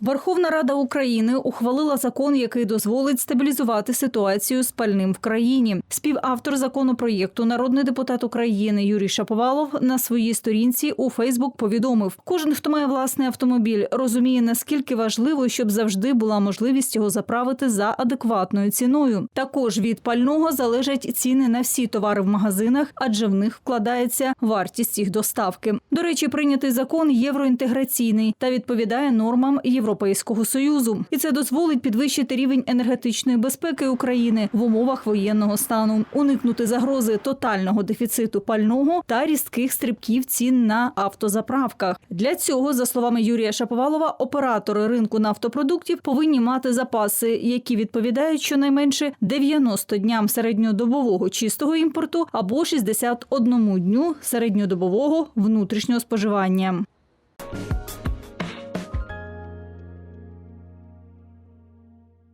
Верховна Рада України ухвалила закон, який дозволить стабілізувати ситуацію з пальним в країні. Співавтор законопроєкту, народний депутат України Юрій Шаповалов на своїй сторінці у Фейсбук повідомив: кожен, хто має власний автомобіль, розуміє наскільки важливо, щоб завжди була можливість його заправити за адекватною ціною. Також від пального залежать ціни на всі товари в магазинах, адже в них вкладається вартість їх доставки. До речі, прийнятий закон євроінтеграційний та відповідає нормам Європейського союзу, і це дозволить підвищити рівень енергетичної безпеки України в умовах воєнного стану, уникнути загрози тотального дефіциту пального та різких стрибків цін на автозаправках. Для цього, за словами Юрія Шаповалова, оператори ринку нафтопродуктів повинні мати запаси, які відповідають щонайменше 90 дням середньодобового чистого імпорту або 61 дню середньодобового внутрішнього споживання.